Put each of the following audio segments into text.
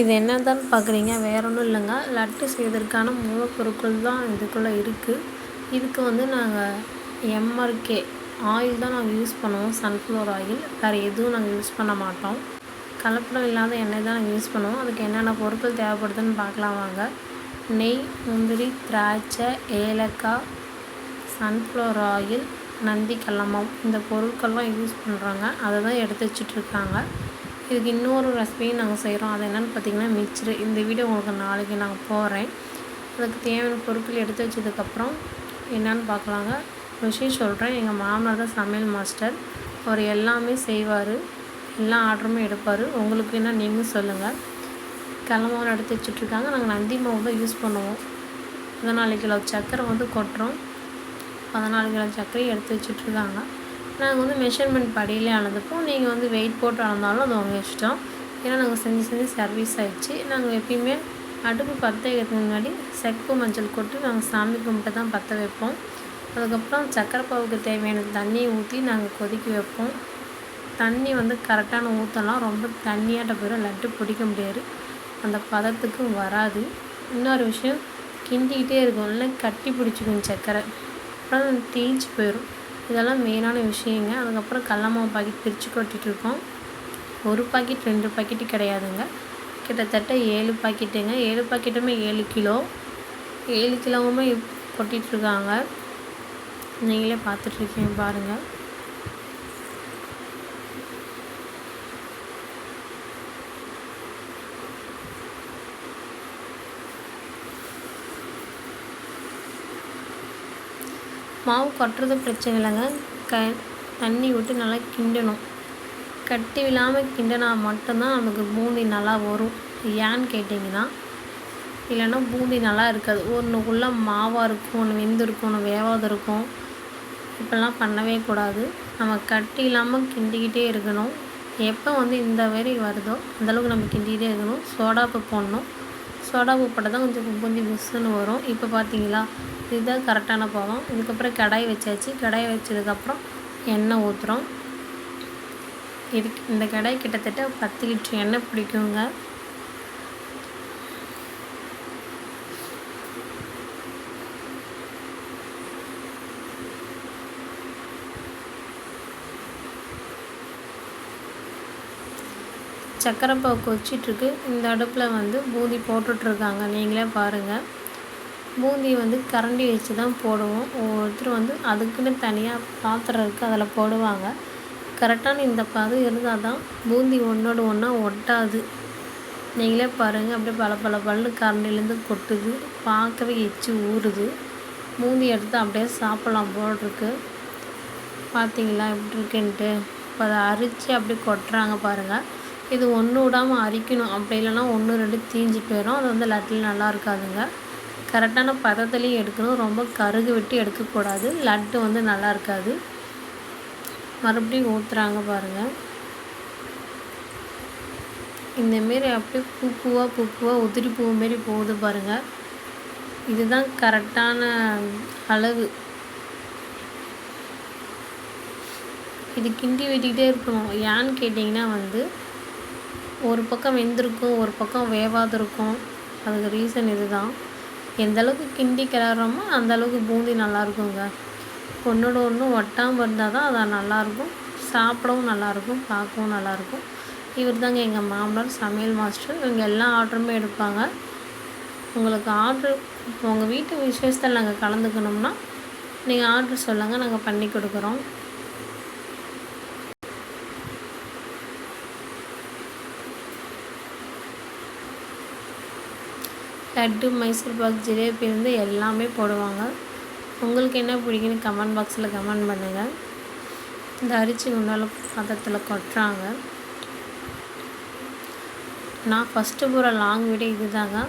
இது என்னதான்னு பார்க்குறீங்க? வேற ஒன்றும் இல்லைங்க. லட்டு செய்வதற்கான மூலப்பொருட்கள் தான் இதுக்குள்ளே இருக்குது இதுக்கு வந்து நாங்கள் எம்ஆர்கே ஆயில் தான் நாங்கள் யூஸ் பண்ணுவோம். சன்ஃப்ளவர் ஆயில் வேறு எதுவும் நாங்கள் யூஸ் பண்ண மாட்டோம். கலப்படம் இல்லாத எண்ணெய் தான் நாங்கள் யூஸ் பண்ணுவோம். அதுக்கு என்னென்ன பொருட்கள் தேவைப்படுதுன்னு பார்க்கலாம் வாங்க. நெய் முந்திரி திராட்சை ஏலக்காய் சன்ஃப்ளவர் ஆயில் நந்தி கல்லமம் இந்த பொருட்கள்லாம் யூஸ் பண்ணுறாங்க அதை தான் எடுத்து வச்சிட்ருக்காங்க இதுக்கு இன்னொரு ரெசிபியும் நாங்கள் செய்கிறோம் அது என்னென்னு பார்த்தீங்கன்னா மிக்சரு இந்த வீடியோ உங்களுக்கு நாளைக்கு நாங்கள் போகிறேன் அதுக்கு தேவையான பொருட்கள் எடுத்து வச்சதுக்கப்புறம் என்னென்னு பார்க்கலாங்க விஷயம் சொல்கிறேன் எங்கள் மாமனார் தான் சமையல் மாஸ்டர் அவர் எல்லாமே செய்வார். எல்லா ஆர்டருமே எடுப்பார். உங்களுக்கு என்ன நீங்களும் சொல்லுங்கள் கிளம்பவும் எடுத்து வச்சுட்ருக்காங்க. நாங்கள் நந்தி மாவு தான் யூஸ் பண்ணுவோம். பதினாலு கிலோ சர்க்கரை வந்து கொட்டுறோம். பதினாலு கிலோ சர்க்கரையும் எடுத்து வச்சுட்ருக்காங்க. நாங்கள் வந்து மெஷர்மெண்ட் படியிலே அளந்துப்போம் நீங்கள் வந்து வெயிட் போட்டு அளந்தாலும் அது உங்கள் இஷ்டம். ஏன்னா நாங்கள் செஞ்சு செஞ்சு சர்வீஸ் ஆகிடுச்சு நாங்கள் எப்பயுமே அடுப்பு பற்ற வைக்கிறதுக்கு முன்னாடி செப்பு மஞ்சள் கொட்டு நாங்கள் சாமி கும்பிட்டு தான் பற்ற வைப்போம். அதுக்கப்புறம் சக்கரை பாவுக்கு தேவையான தண்ணியை ஊற்றி நாங்கள் கொதிக்க வைப்போம். தண்ணி வந்து கரெக்டான ஊற்றலாம் ரொம்ப தண்ணியாட்ட போயிடும் லட்டு பிடிக்க முடியாது. அந்த பதத்துக்கும் வராது. இன்னொரு விஷயம் கிண்டிக்கிட்டே இருக்கும். இல்லை கட்டி பிடிச்சிக்கும் சக்கரை. அப்புறம் தேய்ச்சி போயிடும் இதெல்லாம் மெயினான விஷயங்க. அதுக்கப்புறம் கடலமாவு பாக்கெட் பிரித்து கொட்டிகிட்ருக்கோம் ஒரு பாக்கெட் ரெண்டு பாக்கெட்டு கிடையாதுங்க. கிட்டத்தட்ட ஏழு பாக்கெட்டுங்க. ஏழு பாக்கெட்டுமே ஏழு கிலோ. ஏழு கிலோவுமே கொட்டிகிட்ருக்காங்க நீங்களே பார்த்துட்ருக்கீங்க பாருங்கள் மாவு கொட்டுறது பிரச்சனை இல்லைங்க. க தண்ணி விட்டு நல்லா கிண்டணும். கட்டி விழாமல் கிண்டினா மட்டும்தான் நமக்கு பூந்தி நல்லா வரும். ஏன்னு கேட்டிங்கன்னா இல்லைன்னா பூந்தி நல்லா இருக்காது. ஒன்றுக்குள்ளே மாவாக இருக்கும் ஒன்று வெந்து இருக்கும் ஒன்று வேவாது இருக்கும். இப்படிலாம் பண்ணவே கூடாது. நம்ம கட்டி இல்லாமல் கிண்டிக்கிட்டே இருக்கணும். எப்போ வந்து இந்த வரி வருதோ அந்தளவுக்கு நம்ம கிண்டிக்கிட்டே இருக்கணும். சோடாப்பு போடணும். சோடாப்பு போட்டால் தான் கொஞ்சம் பூந்தி மிஸ்ஸுன்னு வரும். இப்போ பார்த்தீங்களா இதுதான் கரெக்டான பதம் இதுக்கப்புறம் கடாய் வச்சாச்சு. கடாய் வச்சதுக்கப்புறம் எண்ணெய் ஊற்றுறோம் இது இந்த கடாய் கிட்டத்தட்ட பத்து லிட்ரு எண்ணெய் பிடிக்குங்க. சக்கரை பாவு கொச்சிட்ருக்கு இந்த அடுப்பில் வந்து பூதி போட்டுட்ருக்காங்க நீங்களே பாருங்கள் பூந்தி வந்து கரண்டி வச்சு தான் போடுவோம். ஒவ்வொருத்தர் வந்து அதுக்குன்னு தனியாக பாத்திரம் இருக்குது அதில் போடுவாங்க. கரெக்டான இந்த பதம் இருந்தால் தான் பூந்தி ஒன்றோடு ஒன்றா ஒட்டாது. நீங்களே பாருங்கள் அப்படியே பல பல பல்லு கரண்டிலேருந்து கொட்டுது. பார்க்கவே எச்சு ஊறுது. பூந்தி எடுத்து அப்படியே சாப்பிட்லாம் போல் இருக்கு பார்த்தீங்களா எப்படி இருக்குன்ட்டு? இப்போ அதை அரித்து அப்படியே கொட்டுறாங்க பாருங்கள் இது ஒன்று விடாமல் அரிக்கணும். அப்படி இல்லைன்னா ஒன்று ரெண்டு தீஞ்சு போயிடும் அது வந்து லட்டில் நல்லா இருக்காதுங்க. கரெக்டான பதத்துலேயும் எடுக்கணும். ரொம்ப கருகு விட்டு எடுக்கக்கூடாது. லட்டு வந்து நல்லா இருக்காது. மறுபடியும் ஊற்றுறாங்க பாருங்கள் இந்தமாரி அப்படியே பூ பூவாக பூ பூவாக உதிரி பூ மாரி போகுது பாருங்கள் இதுதான் கரெக்டான அளவு. இது கிண்டி வெட்டிக்கிட்டே இருக்கணும். ஏன்னு கேட்டிங்கன்னா வந்து ஒரு பக்கம் வெந்திருக்கும் ஒரு பக்கம் வேவாது இருக்கும். அதுக்கு ரீசன் இதுதான். எந்த அளவுக்கு கிண்டி கிளறோமோ அந்த அளவுக்கு பூந்தி நல்லாயிருக்குங்க. ஒன்றோட ஒன்று ஒட்டாமல் இருந்தால் தான் அது நல்லாயிருக்கும். சாப்பிடவும் நல்லாயிருக்கும் பார்க்கவும் நல்லாயிருக்கும். இவர் தாங்க எங்கள் மாமனார் சமையல் மாஸ்டர். இவங்க எல்லா ஆர்டருமே எடுப்பாங்க. உங்களுக்கு ஆர்டர் உங்கள் வீட்டு விசேஷத்தில் நாங்கள் கலந்துக்கணும்னா நீங்கள் ஆர்டர் சொல்லுங்கள் நாங்கள் பண்ணி கொடுக்குறோம். லட்டு மைசூர் பாக் ஜிலேபி இருந்து எல்லாமே போடுவாங்க. உங்களுக்கு என்ன பிடிக்குன்னு கமெண்ட் பாக்ஸில் கமெண்ட் பண்ணுங்கள் இந்த அரிசி உண்டால பதத்தில் கொட்டுறாங்க. நான் ஃபஸ்ட்டு போகிற லாங் வீடியோ இது தாங்க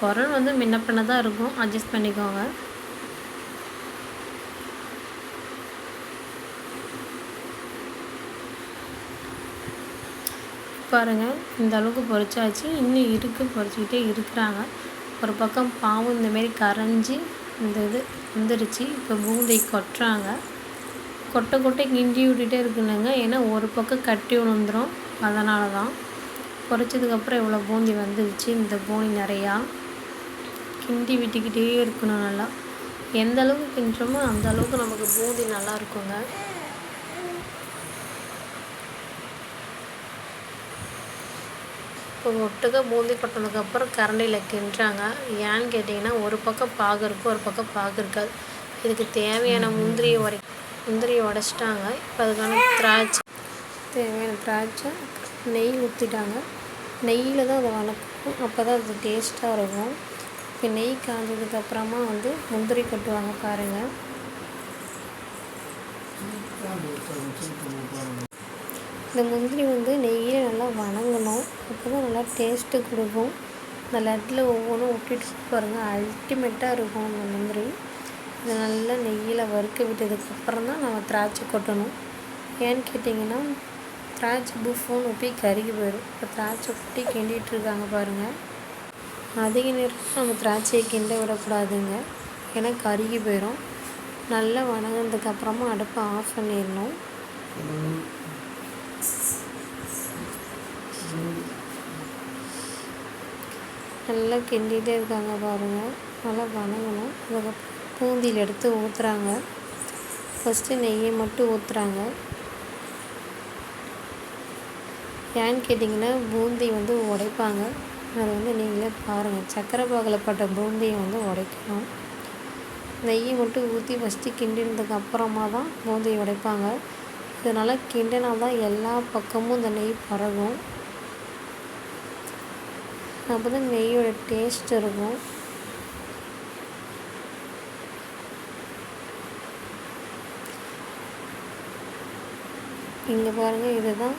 குரல் வந்து முன்ன பின்ன தான் இருக்கும். அட்ஜஸ்ட் பண்ணிக்கோங்க. பாருங்கள் இந்த அளவுக்கு பொறிச்சாச்சு இன்னும் இருக்குது பொறிச்சிக்கிட்டே இருக்கிறாங்க. ஒரு பக்கம் பாவும் இந்தமாரி கரைஞ்சி இந்த இது வந்துருச்சு இப்போ பூந்தி கொட்டுறாங்க. கொட்டை கொட்டை கிண்டி விட்டுட்டே இருக்குனுங்க ஏன்னா ஒரு பக்கம் கட்டி விழுந்துரும் அதனால தான் பொறிச்சதுக்கப்புறம் இவ்வளோ பூந்தி வந்துருச்சு இந்த பூனி நிறையா கிண்டி விட்டுக்கிட்டே இருக்கணும் நல்லா. எந்த அளவுக்கு கிண்டுறோமோ அந்த அளவுக்கு நமக்கு பூந்தி நல்லா இருக்குங்க. ஒட்டுக்க பூந்தி கொட்டினதுக்கப்புறம் கரண்டியில் கிண்டுறாங்க. ஏன்னு கேட்டிங்கன்னா ஒரு பக்கம் பாகு இருக்கும் ஒரு பக்கம் பாகு இருக்காது. இதுக்கு தேவையான முந்திரியை உடை முந்திரியை உடச்சிட்டாங்க. இப்போ அதுக்கான திராட்சை தேவையான திராட்சை நெய் ஊற்றிட்டாங்க நெய்யில் தான் அதை வளர்க்கணும் அப்போ தான் அது டேஸ்ட்டாக இருக்கும். இப்போ நெய் காஞ்சதுக்கப்புறமா வந்து முந்திரி கொட்டுவாங்க பாருங்கள் இந்த முந்திரி வந்து வணங்கணும் அப்போ தான் நல்லா டேஸ்ட்டு கொடுக்கும். இந்த லட்டில் ஒவ்வொன்றும் விட்டுட்டு பாருங்கள் அல்டிமேட்டாக இருக்கும் அந்த முந்திரி இதை நல்லா நெய்யில் வறுக்க விட்டதுக்கப்புறம் தான் நம்ம திராட்சை கொட்டணும். ஏன்னு கேட்டிங்கன்னா திராட்சை புஃபோன்னு ஒப்பி கருகி போயிடும் இப்போ திராட்சை கொட்டி கிண்டிகிட்டு இருக்காங்க பாருங்கள் அதிக நேரம் நம்ம திராட்சையை கிண்ட விடக்கூடாதுங்க. ஏன்னா கருகி போயிடும் நல்லா வணங்கினதுக்கப்புறமா அடுப்பை ஆஃப் பண்ணிடணும். நல்லா கிண்டிகிட்டே இருக்காங்க பாருங்கள் நல்லா வணங்கணும். அதுக்கப்புறம் பூந்தியில் எடுத்து ஊற்றுறாங்க ஃபஸ்ட்டு நெய்யை மட்டும் ஊற்றுறாங்க ஏன்னு கேட்டிங்கன்னா பூந்தி வந்து உடைப்பாங்க. அதை வந்து நீங்களே பாருங்கள் சக்கரை பாகில் பட்ட பூந்தியை வந்து உடைக்கணும். நெய்யை மட்டும் ஊற்றி ஃபஸ்ட்டு கிண்டினதுக்கு அப்புறமா தான் பூந்தியை உடைப்பாங்க. இதனால் கிண்டினா தான் எல்லா பக்கமும் இந்த நெய் பரவும். அப்போ தான் நெய்யோட டேஸ்ட் இருக்கும். இங்கே பாருங்கள் இதுதான்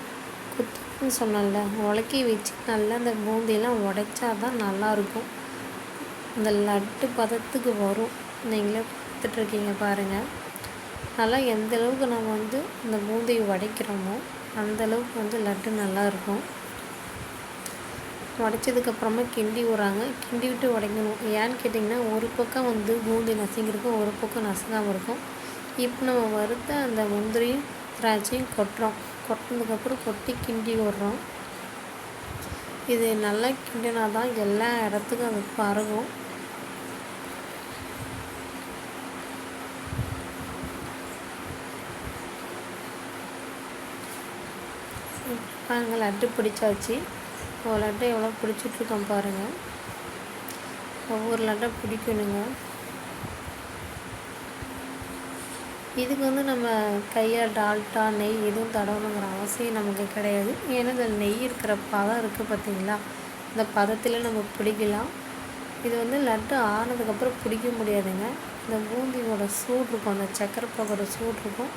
குத்துன்னு சொன்னேன்ல உலக்கி வச்சு நல்லா அந்த பூந்தியெல்லாம் உடைச்சா தான் நல்லாயிருக்கும். இந்த லட்டு பதத்துக்கு வரும். நீங்களே பார்த்துட்ருக்கீங்க பாருங்கள் நல்லா எந்த அளவுக்கு நம்ம வந்து இந்த பூந்தியை உடைக்கிறோமோ அந்த அளவுக்கு வந்து லட்டு நல்லா இருக்கும் உடைச்சதுக்கப்புறமா கிண்டி விட்றாங்க கிண்டி விட்டு உடைக்கணும். ஏன்னு கேட்டிங்கன்னா ஒரு பக்கம் வந்து பூந்தி நசுங்கிருக்கும் ஒரு பக்கம் நசுங்காமல் இருக்கும். இப்போ நம்ம வறுத்த அந்த முந்திரியும் திராட்சையும் கொட்டுறோம். கொட்டினதுக்கப்புறம் கொட்டி கிண்டி விட்றோம் இது நல்லா கிண்டினா தான் எல்லா இடத்துக்கும் அது பரவும். பாருங்கள் லட்டு பிடிச்சாச்சு. இப்போ லட்டை எவ்வளோ பிடிச்சிட்ருக்கோம் பாருங்கள் ஒவ்வொரு லட்டை பிடிக்கணுங்க. இதுக்கு வந்து நம்ம கையால் டால்ட்டா நெய் எதுவும் தடவணுங்கிற அவசியம் நமக்கு கிடையாது. ஏன்னா இதில் நெய் இருக்கிற பதம் இருக்குது பார்த்தீங்களா? இந்த பதத்தில் நம்ம பிடிக்கலாம். இது வந்து லட்டு ஆனதுக்கப்புறம் பிடிக்க முடியாதுங்க. இந்த பூந்தியோட சூடு இருக்கும். அந்த சக்கரை பாகோட சூடு இருக்கும்.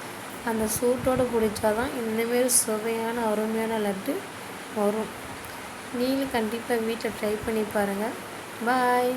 அந்த சூட்டோடு பிடிச்சா தான் இந்தமாரி சுவையான அருமையான லட்டு வரும். நீங்களும் கண்டிப்பாக வீட்டில் ட்ரை பண்ணி பாருங்கள் பாய்